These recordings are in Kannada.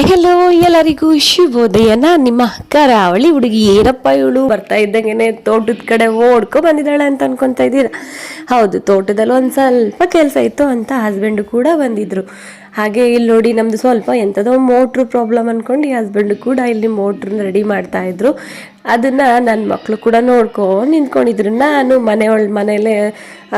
ಹಾಯ್ ಹಲೋ ಎಲ್ಲರಿಗೂ ಶುಭೋದಯನ. ನಿಮ್ಮ ಅಕ್ಕ ರಾವಳಿ ಹುಡುಗಿ ಏನಪ್ಪ ಇವಳು? ಬರ್ತಾ ಇದ್ದಂಗೆನೆ ತೋಟದ ಕಡೆ ಓಡ್ಕೊ ಬಂದಿದ್ದಾಳೆ ಅಂತ ಅನ್ಕೊಂತ ಇದ್ದೀರಾ? ಹೌದು, ತೋಟದಲ್ಲಿ ಒಂದು ಸ್ವಲ್ಪ ಕೆಲಸ ಇತ್ತು ಅಂತ ಹಸ್ಬೆಂಡು ಕೂಡ ಬಂದಿದ್ರು. ಹಾಗೆ ಇಲ್ಲಿ ನೋಡಿ ನಮ್ದು ಸ್ವಲ್ಪ ಎಂಥದೋ ಮೋಟ್ರು ಪ್ರಾಬ್ಲಮ್ ಅನ್ಕೊಂಡು ಈ ಹಸ್ಬೆಂಡು ಕೂಡ ಇಲ್ಲಿ ಮೋಟ್ರನ್ನ ರೆಡಿ ಮಾಡ್ತಾ ಇದ್ರು. ಅದನ್ನ ನನ್ನ ಮಕ್ಕಳು ಕೂಡ ನೋಡ್ಕೊಂಡು ನಿಂತ್ಕೊಂಡಿದ್ರು. ನಾನು ಮನೆ ಒಳ ಮನೇಲೆ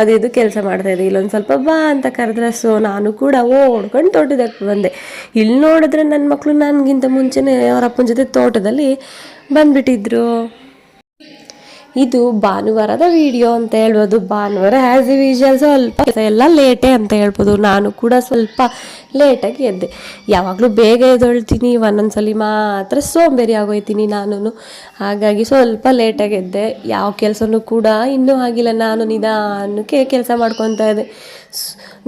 ಅದು ಇದು ಕೆಲಸ ಮಾಡ್ತಾ ಇದ್ದೆ. ಇಲ್ಲೊಂದು ಸ್ವಲ್ಪ ಬಾ ಅಂತ ಕರೆದ್ರೆ ಸೊ ನಾನು ಕೂಡ ಓಡ್ಕೊಂಡು ತೋಟದಕ್ಕೆ ಬಂದೆ. ಇಲ್ಲಿ ನೋಡಿದ್ರೆ ನನ್ನ ಮಕ್ಕಳು ನನಗಿಂತ ಮುಂಚೆನೇ ಅವರ ಅಪ್ಪನ ಜೊತೆ ತೋಟದಲ್ಲಿ ಬಂದ್ಬಿಟ್ಟಿದ್ರು. ಇದು ಭಾನುವಾರದ ವಿಡಿಯೋ ಅಂತ ಹೇಳ್ಬೋದು. ಭಾನುವಾರ ಆ್ಯಸ್ ಎ ವಿಜುವಲ್ ಸ್ವಲ್ಪ ಎಲ್ಲ ಲೇಟೇ ಅಂತ ಹೇಳ್ಬೋದು. ನಾನು ಕೂಡ ಸ್ವಲ್ಪ ಲೇಟಾಗಿ ಎದ್ದೆ. ಯಾವಾಗಲೂ ಬೇಗ ಎದ್ದೊಳ್ತೀನಿ. ಒಂದೊಂದ್ಸಲಿ ಮಾತ್ರ ಸೋಂಬೇರಿ ಆಗೋಯ್ತೀನಿ ನಾನು ಹಾಗಾಗಿ ಸ್ವಲ್ಪ ಲೇಟಾಗಿ ಎದ್ದೆ. ಯಾವ ಕೆಲಸನೂ ಕೂಡ ಇನ್ನೂ ಆಗಿಲ್ಲ. ನಾನು ನಿಧಾನಕ್ಕೆ ಕೆಲಸ ಮಾಡ್ಕೊತಾ ಇದ್ದೆ.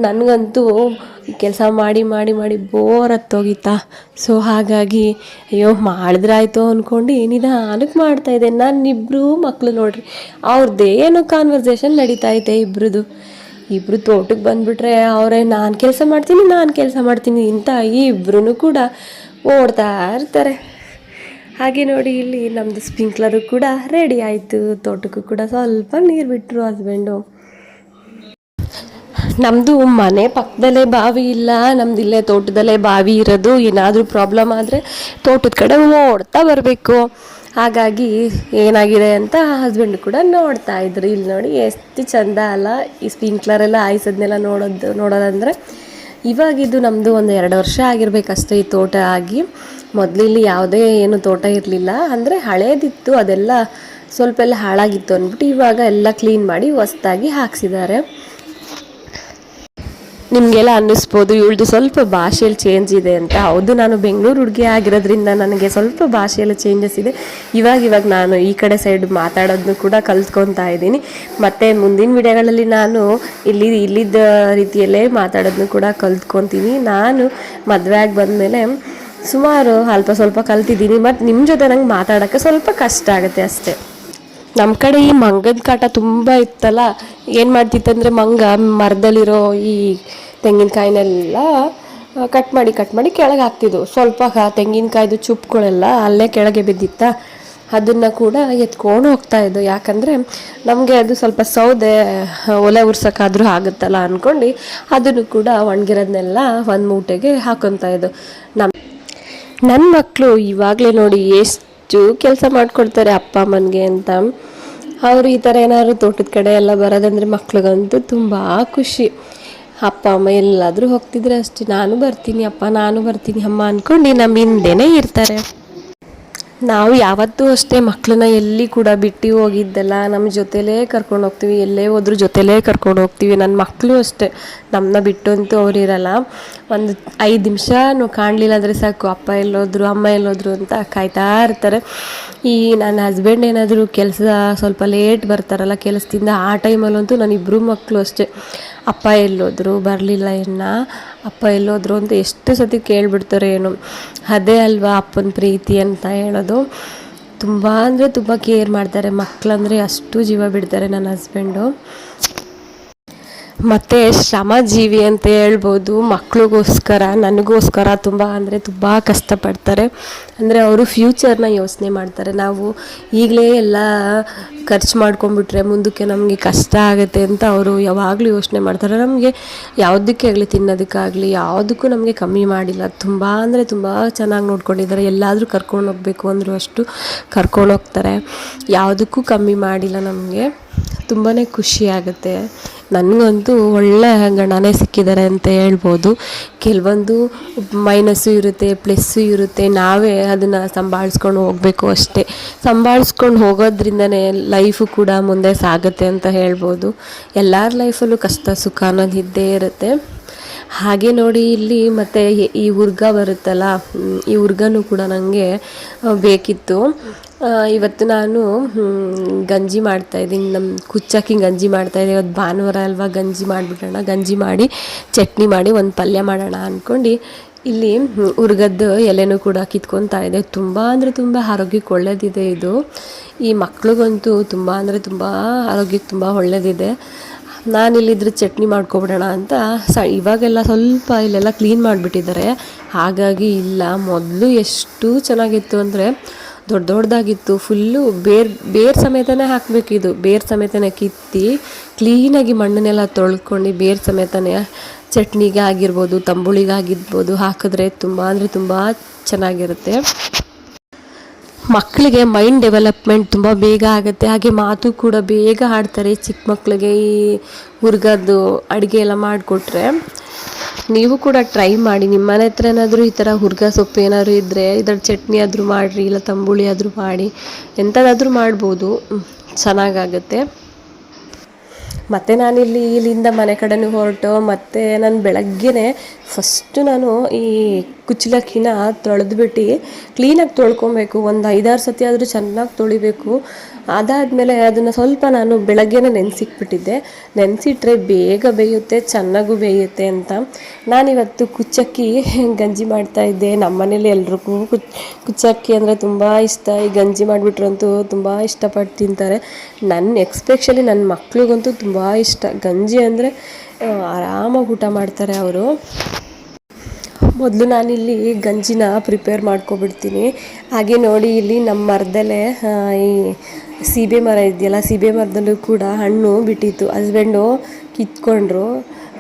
ನನಗಂತೂ ಕೆಲಸ ಮಾಡಿ ಮಾಡಿ ಮಾಡಿ ಬೋರ್ ಹತ್ತೋಗಿತ್ತಾ. ಸೊ ಹಾಗಾಗಿ, ಅಯ್ಯೋ, ಮಾಡಿದ್ರಾಯ್ತು ಅಂದ್ಕೊಂಡು ನಿಧಾನಕ್ಕೆ ಮಾಡ್ತಾಯಿದ್ದೆ ನನ್ನಿಬ್ಬರು ಮಕ್ಕಳು ನೋಡ್ರಿ ಅವ್ರದ್ದೇ ಏನೋ ಕಾನ್ವರ್ಸೇಷನ್ ನಡೀತಾ ಐತೆ ಇಬ್ಬರದು ಇಬ್ಬರು ತೋಟಕ್ಕೆ ಬಂದುಬಿಟ್ರೆ ಅವರೇ, ನಾನು ಕೆಲಸ ಮಾಡ್ತೀನಿ, ನಾನು ಕೆಲಸ ಮಾಡ್ತೀನಿ ಅಂತ ಇಬ್ಬರೂ ಕೂಡ ಓಡ್ತಾ ಇರ್ತಾರೆ. ಹಾಗೆ ನೋಡಿ, ಇಲ್ಲಿ ನಮ್ಮದು ಸ್ಪ್ರಿಂಕ್ಲರು ಕೂಡ ರೆಡಿ ಆಯಿತು. ತೋಟಕ್ಕೂ ಕೂಡ ಸ್ವಲ್ಪ ನೀರು ಬಿಟ್ಟರು ಹಸ್ಬೆಂಡು ನಮ್ಮದು ಮನೆ ಪಕ್ಕದಲ್ಲೇ ಬಾವಿ ಇಲ್ಲ, ನಮ್ದು ಇಲ್ಲೇ ತೋಟದಲ್ಲೇ ಬಾವಿ ಇರೋದು, ಏನಾದರೂ ಪ್ರಾಬ್ಲಮ್ ಆದರೆ ತೋಟದ ಕಡೆ ಓಡ್ತಾ ಬರಬೇಕು. ಹಾಗಾಗಿ ಏನಾಗಿದೆ ಅಂತ ಹಸ್ಬೆಂಡ್ ಕೂಡ ನೋಡ್ತಾ ಇದ್ರು. ಇಲ್ಲಿ ನೋಡಿ ಎಷ್ಟು ಚಂದ ಅಲ್ಲ, ಈ ಸ್ಪ್ರಿಂಕ್ಲರೆಲ್ಲ ಆಯ್ಸೋದನ್ನೆಲ್ಲ ನೋಡೋದು, ನೋಡೋದಂದರೆ ಇವಾಗ ಇದು ನಮ್ಮದು ಒಂದು ಎರಡು ವರ್ಷ ಆಗಿರ್ಬೇಕಷ್ಟೇ ಈ ತೋಟ ಆಗಿ. ಮೊದಲಿಲ್ಲಿ ಯಾವುದೇ ಏನು ತೋಟ ಇರಲಿಲ್ಲ. ಅಂದರೆ ಹಳೇದಿತ್ತು, ಅದೆಲ್ಲ ಸ್ವಲ್ಪ ಎಲ್ಲ ಹಾಳಾಗಿತ್ತು ಅಂದ್ಬಿಟ್ಟು ಇವಾಗ ಎಲ್ಲ ಕ್ಲೀನ್ ಮಾಡಿ ಹೊಸ್ದಾಗಿ ಹಾಕ್ಸಿದ್ದಾರೆ. ನಿಮಗೆಲ್ಲ ಅನ್ನಿಸ್ಬೋದು, ಇವಳ್ದು ಸ್ವಲ್ಪ ಭಾಷೆಯಲ್ಲಿ ಚೇಂಜ್ ಇದೆ ಅಂತ. ಹೌದು, ನಾನು ಬೆಂಗಳೂರು ಹುಡುಗಿ ಆಗಿರೋದ್ರಿಂದ ನನಗೆ ಸ್ವಲ್ಪ ಭಾಷೆಯಲ್ಲಿ ಚೇಂಜಸ್ ಇದೆ. ಇವಾಗ ಇವಾಗ ನಾನು ಈ ಕಡೆ ಸೈಡ್ ಮಾತಾಡೋದನ್ನು ಕೂಡ ಕಲ್ತ್ಕೊತಾ ಇದ್ದೀನಿ. ಮತ್ತು ಮುಂದಿನ ವಿಡಿಯೋಗಳಲ್ಲಿ ನಾನು ಇಲ್ಲಿ, ಇಲ್ಲಿದ್ದ ರೀತಿಯಲ್ಲೇ ಮಾತಾಡೋದನ್ನು ಕೂಡ ಕಲ್ತ್ಕೊತೀನಿ. ನಾನು ಮದುವೆ ಆಗಿ ಬಂದಮೇಲೆ ಸುಮಾರು ಅಲ್ಪ ಸ್ವಲ್ಪ ಕಲ್ತಿದ್ದೀನಿ ಮತ್ತು ನಿಮ್ಮ ಜೊತೆ ನಂಗೆ ಮಾತಾಡೋಕ್ಕೆ ಸ್ವಲ್ಪ ಕಷ್ಟ ಆಗುತ್ತೆ ಅಷ್ಟೇ. ನಮ್ಮ ಕಡೆ ಈ ಮಂಗದ ಕಾಟ ತುಂಬ ಇತ್ತಲ್ಲ? ಏನು ಮಾಡ್ತಿತ್ತಂದರೆ ಮಂಗ ಮರದಲ್ಲಿರೋ ಈ ತೆಂಗಿನಕಾಯಿನೆಲ್ಲ ಕಟ್ ಮಾಡಿ ಕಟ್ ಮಾಡಿ ಕೆಳಗೆ ಹಾಕ್ತಿದ್ವು. ಸ್ವಲ್ಪ ತೆಂಗಿನಕಾಯಿದು ಚುಪ್ಪುಗಳೆಲ್ಲ ಅಲ್ಲೇ ಕೆಳಗೆ ಬಿದ್ದಿತ್ತ. ಅದನ್ನು ಕೂಡ ಎತ್ಕೊಂಡು ಹೋಗ್ತಾ ಇದ್ದು ಯಾಕಂದರೆ ನಮಗೆ ಅದು ಸ್ವಲ್ಪ ಸೌದೆ ಒಲೆ ಉರ್ಸೋಕ್ಕಾದ್ರೂ ಆಗುತ್ತಲ್ಲ ಅಂದ್ಕೊಂಡು ಅದನ್ನು ಕೂಡ ಒಣಗಿರೋದನ್ನೆಲ್ಲ ಒಂದು ಮೂಟೆಗೆ ಹಾಕೊತಾ ಇದ್ದು ನಮ್ಮ ನನ್ನ ಮಕ್ಕಳು ಇವಾಗಲೇ ನೋಡಿ ಎಷ್ಟು ಕೆಲಸ ಮಾಡಿಕೊಡ್ತಾರೆ ಅಪ್ಪ, ಅಮ್ಮನಿಗೆ ಅಂತ. ಅವರು ಈ ಥರ ಏನಾದ್ರು ತೋಟದ ಕಡೆ ಎಲ್ಲ ಬರೋದಂದ್ರೆ ಮಕ್ಳಿಗಂತೂ ತುಂಬ ಖುಷಿ. ಅಪ್ಪ, ಅಮ್ಮ ಎಲ್ಲಾದರೂ ಹೋಗ್ತಿದ್ರೆ ಅಷ್ಟೇ. ನಾನು ಬರ್ತೀನಿ ಅಪ್ಪ, ನಾನು ಬರ್ತೀನಿ ಅಮ್ಮ ಅಂದ್ಕೊಂಡು ನಮ್ಮ ಹಿಂದೆನೇ ಇರ್ತಾರೆ. ನಾವು ಯಾವತ್ತೂ ಅಷ್ಟೇ ಮಕ್ಕಳನ್ನ ಎಲ್ಲಿ ಕೂಡ ಬಿಟ್ಟು ಹೋಗಿದ್ದಲ್ಲ ನಮ್ಮ ಜೊತೆಲೇ ಕರ್ಕೊಂಡು ಹೋಗ್ತೀವಿ. ಎಲ್ಲೇ ಹೋದ್ರೂ ಜೊತೆಲೇ ಕರ್ಕೊಂಡು ಹೋಗ್ತೀವಿ. ನನ್ನ ಮಕ್ಕಳು ಅಷ್ಟೇ. ನಮ್ಮನ್ನ ಬಿಟ್ಟಂತೂ ಅವ್ರು ಇರಲ್ಲ. ಒಂದು ಐದು ನಿಮಿಷ ಕಾಣಲಿಲ್ಲ ಅಂದರೆ ಸಾಕು. ಅಪ್ಪ ಎಲ್ಲೋದ್ರು, ಅಮ್ಮ ಎಲ್ಲೋದ್ರು ಅಂತ ಕಾಯ್ತಾ ಇರ್ತಾರೆ. ಈ ನನ್ನ ಹಸ್ಬೆಂಡ್ ಏನಾದರೂ ಕೆಲಸ ಸ್ವಲ್ಪ ಲೇಟ್ ಬರ್ತಾರಲ್ಲ, ಕೆಲಸದಿಂದ ಆ ಟೈಮಲ್ಲಂತೂ ನನ್ನ ಇಬ್ಬರು ಮಕ್ಕಳು ಅಷ್ಟೇ. ಅಪ್ಪ ಎಲ್ಲೋದ್ರು, ಬರಲಿಲ್ಲ ಇನ್ನ. ಅಪ್ಪ ಎಲ್ಲೋದ್ರು ಅಂತ ಎಷ್ಟು ಸತಿ ಕೇಳಿಬಿಡ್ತಾರೆ ಏನು. ಅದೇ ಅಲ್ವಾ ಅಪ್ಪನ ಪ್ರೀತಿ ಅಂತ ಹೇಳೋದು. ತುಂಬ ಅಂದರೆ ತುಂಬ ಕೇರ್ ಮಾಡ್ತಾರೆ. ಮಕ್ಕಳಂದ್ರೆ ಅಷ್ಟು ಜೀವ ಬಿಡ್ತಾರೆ ನನ್ನ ಹಸ್ಬೆಂಡು ಮತ್ತು ಶ್ರಮಜೀವಿ ಅಂತ ಹೇಳ್ಬೋದು, ಮಕ್ಳಿಗೋಸ್ಕರ, ನನಗೋಸ್ಕರ ತುಂಬ ಅಂದರೆ ತುಂಬ ಕಷ್ಟಪಡ್ತಾರೆ. ಅಂದರೆ ಅವರು ಫ್ಯೂಚರ್ನ ಯೋಚನೆ ಮಾಡ್ತಾರೆ. ನಾವು ಈಗಲೇ ಎಲ್ಲ ಖರ್ಚು ಮಾಡ್ಕೊಂಡ್ಬಿಟ್ರೆ ಮುಂದಕ್ಕೆ ನಮಗೆ ಕಷ್ಟ ಆಗುತ್ತೆ ಅಂತ ಅವರು ಯಾವಾಗಲೂ ಯೋಚನೆ ಮಾಡ್ತಾರೆ. ನಮಗೆ ಯಾವುದಕ್ಕೆ ಆಗಲಿ ತಿನ್ನೋದಕ್ಕಾಗಲಿ, ಯಾವುದಕ್ಕೂ ನಮಗೆ ಕಮ್ಮಿ ಮಾಡಿಲ್ಲ. ತುಂಬ ಅಂದರೆ ತುಂಬ ಚೆನ್ನಾಗಿ ನೋಡ್ಕೊಂಡಿದ್ದಾರೆ. ಎಲ್ಲಾದರೂ ಕರ್ಕೊಂಡು ಹೋಗಬೇಕು ಅಂದರೂ ಅಷ್ಟು ಕರ್ಕೊಂಡು ಹೋಗ್ತಾರೆ. ಯಾವುದಕ್ಕೂ ಕಮ್ಮಿ ಮಾಡಿಲ್ಲ ನಮಗೆ. ತುಂಬಾ ಖುಷಿ ಆಗುತ್ತೆ. ನನಗಂತೂ ಒಳ್ಳೆ ಗಣನೇ ಸಿಕ್ಕಿದ್ದಾರೆ ಅಂತ ಹೇಳ್ಬೋದು. ಕೆಲವೊಂದು ಮೈನಸ್ಸು ಇರುತ್ತೆ, ಪ್ಲಸ್ಸು ಇರುತ್ತೆ, ನಾವೇ ಅದನ್ನು ಸಂಭಾಳಿಸ್ಕೊಂಡು ಹೋಗಬೇಕು ಅಷ್ಟೇ. ಸಂಭಾಳಿಸ್ಕೊಂಡು ಹೋಗೋದ್ರಿಂದನೇ ಲೈಫು ಕೂಡ ಮುಂದೆ ಸಾಗುತ್ತೆ ಅಂತ ಹೇಳ್ಬೋದು. ಎಲ್ಲರ ಲೈಫಲ್ಲೂ ಕಷ್ಟ ಸುಖ ಅನ್ನೋದು ಇದ್ದೇ ಇರುತ್ತೆ. ಹಾಗೆ ನೋಡಿ ಇಲ್ಲಿ ಮತ್ತು ಈ ಹುರ್ಗ ಬರುತ್ತಲ್ಲ ಈ ಹುರ್ಗನೂ ಕೂಡ ನನಗೆ ಬೇಕಿತ್ತು. ಇವತ್ತು ನಾನು ಗಂಜಿ ಗಂಜಿ ಮಾಡ್ತಾಯಿದ್ದೀನಿ ನಮ್ಮ ಕುಚ್ಚಕ್ಕಿ ಗಂಜಿ ಮಾಡ್ತಾಯಿದ್ದೆ ಇವತ್ತು ಭಾನುವಾರ ಅಲ್ವಾ ಗಂಜಿ ಮಾಡಿಬಿಡೋಣ. ಗಂಜಿ ಮಾಡಿ, ಚಟ್ನಿ ಮಾಡಿ, ಒಂದು ಪಲ್ಯ ಮಾಡೋಣ ಅಂದ್ಕೊಂಡು ಇಲ್ಲಿ ಹುರ್ಗದ್ದು ಎಲೆನೂ ಕೂಡ ಕಿತ್ಕೊತಾ ಇದೆ. ತುಂಬ ಅಂದರೆ ತುಂಬ ಆರೋಗ್ಯಕ್ಕೆ ಒಳ್ಳೆಯದಿದೆ ಇದು. ಈ ಮಕ್ಳಿಗಂತೂ ತುಂಬ ಅಂದರೆ ತುಂಬ ಆರೋಗ್ಯಕ್ಕೆ ತುಂಬ ಒಳ್ಳೆಯದಿದೆ ನಾನಿಲ್ಲಿದ್ರೆ ಚಟ್ನಿ ಮಾಡ್ಕೊಬಿಡೋಣ ಅಂತ ಸ, ಇವಾಗೆಲ್ಲ ಸ್ವಲ್ಪ ಇಲ್ಲೆಲ್ಲ ಕ್ಲೀನ್ ಮಾಡಿಬಿಟ್ಟಿದ್ದಾರೆ. ಹಾಗಾಗಿ ಇಲ್ಲ, ಮೊದಲು ಎಷ್ಟು ಚೆನ್ನಾಗಿತ್ತು ಅಂದರೆ ದೊಡ್ಡ ದೊಡ್ಡದಾಗಿತ್ತು ಫುಲ್ಲು ಬೇರ್ ಬೇರ್ ಸಮೇತನೇ ಹಾಕಬೇಕು ಇದು. ಬೇರ್ ಸಮೇತನೇ ಕಿತ್ತಿ ಕ್ಲೀನಾಗಿ ಮಣ್ಣನ್ನೆಲ್ಲ ತೊಳ್ಕೊಂಡು ಬೇರ್ ಸಮೇತನೇ ಚಟ್ನಿಗೆ ಆಗಿರ್ಬೋದು, ತಂಬುಳಿಗೆ ಆಗಿರ್ಬೋದು ಹಾಕಿದ್ರೆ ತುಂಬ, ಅಂದರೆ ತುಂಬ ಚೆನ್ನಾಗಿರುತ್ತೆ. ಮಕ್ಕಳಿಗೆ ಮೈಂಡ್ ಡೆವಲಪ್ಮೆಂಟ್ ತುಂಬ ಬೇಗ ಆಗುತ್ತೆ. ಹಾಗೆ ಮಾತು ಕೂಡ ಬೇಗ ಆಡ್ತಾರೆ ಚಿಕ್ಕ ಮಕ್ಕಳಿಗೆ ಈ ಹುರ್ಗದ್ದು ಅಡುಗೆ ಎಲ್ಲ ಮಾಡಿಕೊಟ್ರೆ. ನೀವು ಕೂಡ ಟ್ರೈ ಮಾಡಿ. ನಿಮ್ಮ ಮನೆ ಹತ್ರ ಏನಾದರೂ ಈ ಥರ ಹುರ್ಗ ಸೊಪ್ಪು ಏನಾದರೂ ಇದ್ದರೆ ಇದರ ಚಟ್ನಿ ಆದರೂ ಮಾಡಿರಿ, ಇಲ್ಲ ತಂಬುಳಿ ಆದರೂ ಮಾಡಿ ಎಂಥದ್ದಾದರೂ ಮಾಡ್ಬೋದು. ಚೆನ್ನಾಗಾಗುತ್ತೆ. ಮತ್ತು ನಾನಿಲ್ಲಿ ಇಲ್ಲಿಂದ ಮನೆ ಕಡೆನೂ ಹೊರಟು, ಮತ್ತು ನಾನು ಬೆಳಗ್ಗೆನೇ ಫಸ್ಟು ನಾನು ಈ ಕುಚ್ಚಲಕ್ಕಿನ ತೊಳೆದ್ಬಿಟ್ಟು ಕ್ಲೀನಾಗಿ ತೊಳ್ಕೊಬೇಕು. ಒಂದು ಐದಾರು ಸತಿ ಆದರೂ ಚೆನ್ನಾಗಿ ತೊಳಿಬೇಕು. ಅದಾದಮೇಲೆ ಅದನ್ನು ಸ್ವಲ್ಪ ನಾನು ಬೆಳಗ್ಗೆನೆ ನೆನೆಸಿಕ್ಬಿಟ್ಟಿದ್ದೆ ನೆನೆಸಿಟ್ರೆ ಬೇಗ ಬೇಯುತ್ತೆ, ಚೆನ್ನಾಗೂ ಬೇಯುತ್ತೆ ಅಂತ. ನಾನಿವತ್ತು ಕುಚ್ಚಕ್ಕಿ ಗಂಜಿ ಮಾಡ್ತಾ ಇದ್ದೆ. ನಮ್ಮ ಮನೇಲಿ ಎಲ್ರಿಗೂ ಕುಚ್, ಕುಚ್ಚಕ್ಕಿ ಅಂದರೆ ತುಂಬ ಇಷ್ಟ. ಈ ಗಂಜಿ ಮಾಡಿಬಿಟ್ರಂತೂ ತುಂಬ ಇಷ್ಟಪಟ್ಟು ತಿಂತಾರೆ. ನನ್ನ ಎಕ್ಸ್ಪೆಷಲಿ ನನ್ನ ಮಕ್ಳಿಗಂತೂ ತುಂಬ ಇಷ್ಟ. ಗಂಜಿ ಅಂದರೆ ಆರಾಮಾಗಿ ಊಟ ಮಾಡ್ತಾರೆ ಅವರು. ಮೊದಲು ನಾನಿಲ್ಲಿ ಗಂಜಿನ ಪ್ರಿಪೇರ್ ಮಾಡ್ಕೊಬಿಡ್ತೀನಿ. ಹಾಗೆ ನೋಡಿ ಇಲ್ಲಿ ನಮ್ಮ ಮರದಲ್ಲೇ ಈ ಸೀಬೆ ಮರ ಇದೆಯಲ್ಲ, ಸೀಬೆ ಮರದಲ್ಲೂ ಕೂಡ ಹಣ್ಣು ಬಿಟ್ಟಿತ್ತು. ಹಸ್ಬೆಂಡು ಕಿತ್ಕೊಂಡ್ರು.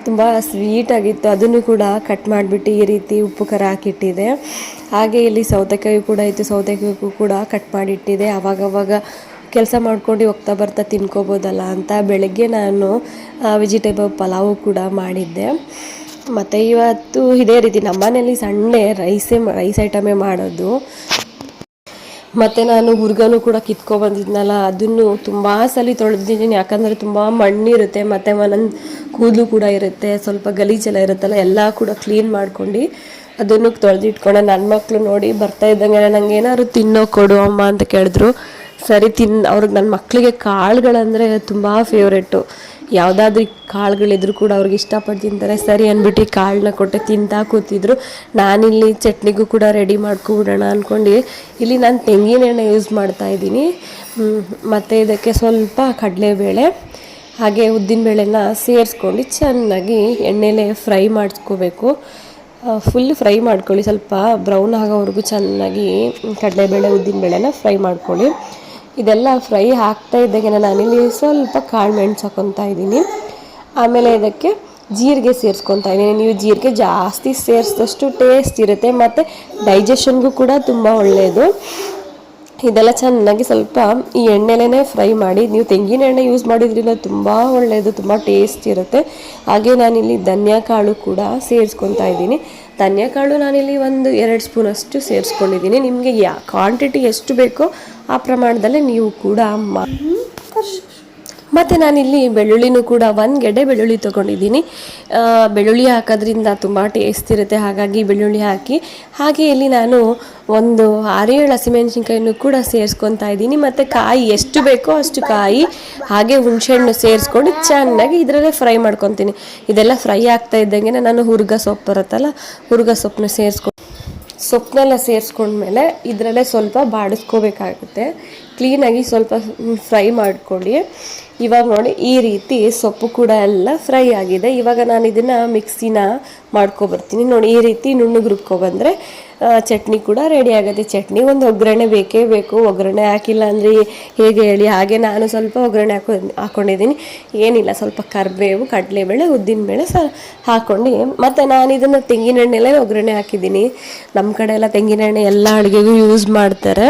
ತುಂಬ ಸ್ವೀಟಾಗಿತ್ತು ಅದನ್ನು ಕೂಡ ಕಟ್ ಮಾಡಿಬಿಟ್ಟು ಈ ರೀತಿ ಉಪ್ಪು ಖಾರ ಹಾಕಿಟ್ಟಿದೆ. ಹಾಗೆ ಇಲ್ಲಿ ಸೌತೆಕಾಯಿ ಕೂಡ ಇತ್ತು. ಸೌತೆಕಾಯಿಗೂ ಕೂಡ ಕಟ್ ಮಾಡಿಟ್ಟಿದೆ. ಅವಾಗವಾಗ ಕೆಲಸ ಮಾಡ್ಕೊಂಡು ಹೋಗ್ತಾ ಬರ್ತಾ ತಿನ್ಕೋಬೋದಲ್ಲ ಅಂತ ಬೆಳಗ್ಗೆ ನಾನು ವೆಜಿಟೇಬಲ್ ಪಲಾವು ಕೂಡ ಮಾಡಿದ್ದೆ. ಮತ್ತು ಇವತ್ತು ಇದೇ ರೀತಿ ನಮ್ಮನೇಲಿ ಸಂಡೇ ರೈಸೇ ರೈಸ್ ಐಟಮೇ ಮಾಡೋದು. ಮತ್ತು ನಾನು ಹುರ್ಗನೂ ಕೂಡ ಕಿತ್ಕೊ ಬಂದಿದ್ನಲ್ಲ, ಅದನ್ನು ತುಂಬ ಸಲ ತೊಳೆದಿದ್ದೀನಿ. ಯಾಕಂದರೆ ತುಂಬ ಮಣ್ಣಿರುತ್ತೆ, ಮತ್ತು ಒಂದೊಂದು ಕೂದಲು ಕೂಡ ಇರುತ್ತೆ, ಸ್ವಲ್ಪ ಗಲೀಜೆಲ್ಲ ಇರುತ್ತಲ್ಲ, ಎಲ್ಲ ಕೂಡ ಕ್ಲೀನ್ ಮಾಡ್ಕೊಂಡು ಅದನ್ನು ತೊಳೆದಿಟ್ಕೊಂಡೆ. ನನ್ನ ಮಕ್ಕಳು ನೋಡಿ ಬರ್ತಾ ಇದ್ದಂಗೆ, ನಂಗೆ ಏನಾದ್ರು ತಿನ್ನೋ ಕೊಡು ಅಮ್ಮ ಅಂತ ಕೇಳಿದ್ರು. ಸರಿ, ತಿನ್ ಅವ್ರಿಗೆ ನನ್ನ ಮಕ್ಕಳಿಗೆ ಕಾಳುಗಳಂದರೆ ತುಂಬ ಫೇವ್ರೆಟ್ಟು ಯಾವುದಾದ್ರೂ ಕಾಳುಗಳಿದ್ರು ಕೂಡ ಅವ್ರಿಗೆ ಇಷ್ಟಪಟ್ಟು ತಿಂತಾರೆ. ಸರಿ ಅಂದ್ಬಿಟ್ಟು ಕಾಳನ್ನ ಕೊಟ್ಟೆ ತಿಂತಾ ಕೂತಿದ್ರು. ನಾನಿಲ್ಲಿ ಚಟ್ನಿಗೂ ಕೂಡ ರೆಡಿ ಮಾಡ್ಕೊಬಿಡೋಣ ಅಂದ್ಕೊಂಡು ಇಲ್ಲಿ ನಾನು ತೆಂಗಿನ ಎಣ್ಣೆ ಯೂಸ್ ಮಾಡ್ತಾ ಇದ್ದೀನಿ. ಮತ್ತು ಇದಕ್ಕೆ ಸ್ವಲ್ಪ ಕಡಲೆಬೇಳೆ, ಹಾಗೆ ಉದ್ದಿನಬೇಳೆನ ಸೇರಿಸ್ಕೊಂಡು ಚೆನ್ನಾಗಿ ಎಣ್ಣೆಲೆ ಫ್ರೈ ಮಾಡಿಸ್ಕೋಬೇಕು. ಫುಲ್ ಫ್ರೈ ಮಾಡ್ಕೊಳ್ಳಿ. ಸ್ವಲ್ಪ ಬ್ರೌನ್ ಆಗೋವರೆಗೂ ಚೆನ್ನಾಗಿ ಕಡಲೆಬೇಳೆ ಉದ್ದಿನಬೇಳೆನ ಫ್ರೈ ಮಾಡ್ಕೊಳ್ಳಿ. ಇದೆಲ್ಲ ಫ್ರೈ ಆಗ್ತಾ ಇದ್ದಾಗೆ ನಾನಿಲ್ಲಿ ಸ್ವಲ್ಪ ಕಾಳು ಮೆಣಸು ಹಾಕೊತಾ ಇದ್ದೀನಿ. ಆಮೇಲೆ ಇದಕ್ಕೆ ಜೀರಿಗೆ ಸೇರಿಸ್ಕೊತಾ ಇದ್ದೀನಿ. ನೀವು ಜೀರಿಗೆ ಜಾಸ್ತಿ ಸೇರಿಸಿದಷ್ಟು ಟೇಸ್ಟ್ ಇರುತ್ತೆ, ಮತ್ತು ಡೈಜೆಷನ್ಗೂ ಕೂಡ ತುಂಬ ಒಳ್ಳೆಯದು ಇದೆಲ್ಲ ಚೆನ್ನಾಗಿ ಸ್ವಲ್ಪ ಈ ಎಣ್ಣೆಲೇ ಫ್ರೈ ಮಾಡಿ, ನೀವು ತೆಂಗಿನ ಎಣ್ಣೆ ಯೂಸ್ ಮಾಡಿದ್ರಿಂದ ತುಂಬ ಒಳ್ಳೆಯದು ತುಂಬ ಟೇಸ್ಟ್ ಇರುತ್ತೆ. ಹಾಗೆ ನಾನಿಲ್ಲಿ ಧನಿಯಾ ಕಾಳು ಕೂಡ ಸೇರಿಸ್ಕೊತಾ ಇದ್ದೀನಿ. ಧನಿಯಾ ಕಾಳು ನಾನಿಲ್ಲಿ ಒಂದು ಎರಡು ಸ್ಪೂನಷ್ಟು ಸೇರಿಸ್ಕೊಂಡಿದ್ದೀನಿ. ನಿಮಗೆ ಯಾ ಕ್ವಾಂಟಿಟಿ ಎಷ್ಟು ಬೇಕೋ ಆ ಪ್ರಮಾಣದಲ್ಲಿ ನೀವು ಕೂಡ ಮತ್ತು ನಾನಿಲ್ಲಿ ಬೆಳ್ಳುಳ್ಳಿನೂ ಕೂಡ ಒಂದು ಗೆಡ್ಡೆ ಬೆಳ್ಳುಳ್ಳಿ ತೊಗೊಂಡಿದ್ದೀನಿ. ಬೆಳ್ಳುಳ್ಳಿ ಹಾಕೋದ್ರಿಂದ ತುಂಬ ಟೇಸ್ಟ್ ಇರುತ್ತೆ. ಹಾಗಾಗಿ ಬೆಳ್ಳುಳ್ಳಿ ಹಾಕಿ, ಹಾಗೆ ಇಲ್ಲಿ ನಾನು ಒಂದು ಆರೇಳು ಹಸಿಮೆಣ್ಸಿನ್ಕಾಯಿನೂ ಕೂಡ ಸೇರಿಸ್ಕೊತಾ ಇದ್ದೀನಿ. ಮತ್ತು ಕಾಯಿ ಎಷ್ಟು ಬೇಕೋ ಅಷ್ಟು ಕಾಯಿ, ಹಾಗೆ ಹುಣಸೆಹಣ್ಣು ಸೇರಿಸ್ಕೊಂಡು ಚೆನ್ನಾಗಿ ಇದರಲ್ಲೇ ಫ್ರೈ ಮಾಡ್ಕೊತೀನಿ. ಇದೆಲ್ಲ ಫ್ರೈ ಆಗ್ತಾ ಇದ್ದಂಗೆ ನಾನು ಹುರುಗ ಸೊಪ್ಪು ಬರುತ್ತಲ್ಲ, ಹುರುಗ ಸೊಪ್ಪನ್ನ ಸೇರಿಸ್ಕೊ ಸೊಪ್ಪನ್ನೆಲ್ಲ ಸೇರಿಸ್ಕೊಂಡ್ಮೇಲೆ ಇದರಲ್ಲೇ ಸ್ವಲ್ಪ ಬಾಡಿಸ್ಕೋಬೇಕಾಗುತ್ತೆ. ಕ್ಲೀನಾಗಿ ಸ್ವಲ್ಪ ಫ್ರೈ ಮಾಡ್ಕೊಳ್ಳಿ. ಇವಾಗ ನೋಡಿ, ಈ ರೀತಿ ಸೊಪ್ಪು ಕೂಡ ಎಲ್ಲ ಫ್ರೈ ಆಗಿದೆ. ಇವಾಗ ನಾನು ಇದನ್ನು ಮಿಕ್ಸಿನ ಮಾಡ್ಕೊಬರ್ತೀನಿ. ನೋಡಿ, ಈ ರೀತಿ ನುಣ್ಣಗೆ ರುಬ್ಕೊಬಂದರೆ ಚಟ್ನಿ ಕೂಡ ರೆಡಿ ಆಗುತ್ತೆ. ಚಟ್ನಿ ಒಂದು ಒಗ್ಗರಣೆ ಬೇಕೇ ಬೇಕು. ಒಗ್ಗರಣೆ ಹಾಕಿಲ್ಲ ಅಂದರೆ ಹೇಗೆ ಹೇಳಿ? ಹಾಗೆ ನಾನು ಸ್ವಲ್ಪ ಒಗ್ಗರಣೆ ಹಾಕೊ ಹಾಕ್ಕೊಂಡಿದ್ದೀನಿ ಏನಿಲ್ಲ, ಸ್ವಲ್ಪ ಕರಿಬೇವು, ಕಡಲೆಬೇಳೆ, ಉದ್ದಿನಬೇಳೆ ಸ ಹಾಕ್ಕೊಂಡು ಮತ್ತು ನಾನು ಇದನ್ನು ತೆಂಗಿನ ಎಣ್ಣೆಲೇ ಒಗ್ಗರಣೆ ಹಾಕಿದ್ದೀನಿ. ನಮ್ಮ ಕಡೆ ಎಲ್ಲ ತೆಂಗಿನ ಎಣ್ಣೆ ಎಲ್ಲ ಅಡುಗೆಗೂ ಯೂಸ್ ಮಾಡ್ತಾರೆ.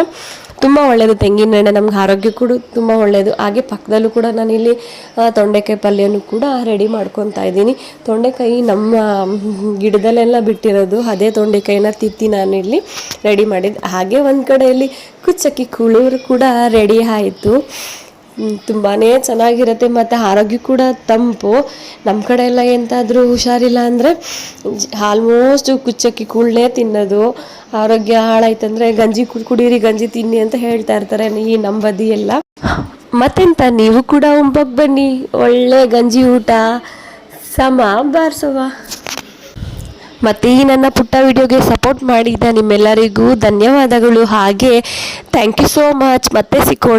ತುಂಬ ಒಳ್ಳೆಯದು ತೆಂಗಿನ ಎಣ್ಣೆ ನಮ್ಗೆ ಆರೋಗ್ಯ ಕೂಡ ತುಂಬ ಒಳ್ಳೆಯದು ಹಾಗೆ ಪಕ್ಕದಲ್ಲೂ ಕೂಡ ನಾನಿಲ್ಲಿ ತೊಂಡೆಕಾಯಿ ಪಲ್ಯನೂ ಕೂಡ ರೆಡಿ ಮಾಡ್ಕೊತಾ ಇದ್ದೀನಿ. ತೊಂಡೆಕಾಯಿ ನಮ್ಮ ಗಿಡದಲ್ಲೆಲ್ಲ ಬಿಟ್ಟಿರೋದು, ಅದೇ ತೊಂಡೆಕಾಯಿನ ತಿತ್ತಿ ನಾನಿಲ್ಲಿ ರೆಡಿ ಮಾಡಿದ್ದು ಹಾಗೆ ಒಂದು ಕಡೆಯಲ್ಲಿ ಕುಚ್ಚಕ್ಕಿ ಕುಳೂರು ಕೂಡ ರೆಡಿ ಆಯಿತು. ತುಂಬಾ ಚೆನ್ನಾಗಿರುತ್ತೆ ಮತ್ತು ಆರೋಗ್ಯ ಕೂಡ ತಂಪು. ನಮ್ಮ ಕಡೆ ಎಲ್ಲ ಎಂತಾದರೂ ಹುಷಾರಿಲ್ಲ ಅಂದರೆ ಆಲ್ಮೋಸ್ಟ್ ಕುಚ್ಚಕ್ಕಿ ಕೂಳನ್ನೇ ತಿನ್ನೋದು. ಆರೋಗ್ಯ ಹಾಳಾಯ್ತಂದ್ರೆ ಗಂಜಿ ಕುಡೀರಿ, ಗಂಜಿ ತಿನ್ನಿ ಅಂತ ಹೇಳ್ತಾ ಇರ್ತಾರೆ ಈ ನಮ್ಮ ಬದಿಯೆಲ್ಲ ಮತ್ತೆಂತ, ನೀವು ಕೂಡ ಒಂಬಕ್ಕೆ ಬನ್ನಿ. ಒಳ್ಳೆ ಗಂಜಿ ಊಟ. ಸಮ ಬಾರಿಸುವ ಮತ್ತು ಈ ನನ್ನ ಪುಟ್ಟ ವಿಡಿಯೋಗೆ ಸಪೋರ್ಟ್ ಮಾಡಿದ ನಿಮ್ಮೆಲ್ಲರಿಗೂ ಧನ್ಯವಾದಗಳು. ಹಾಗೆ ಥ್ಯಾಂಕ್ ಯು ಸೋ ಮಚ್ ಮತ್ತೆ ಸಿಕ್ಕೋಣ.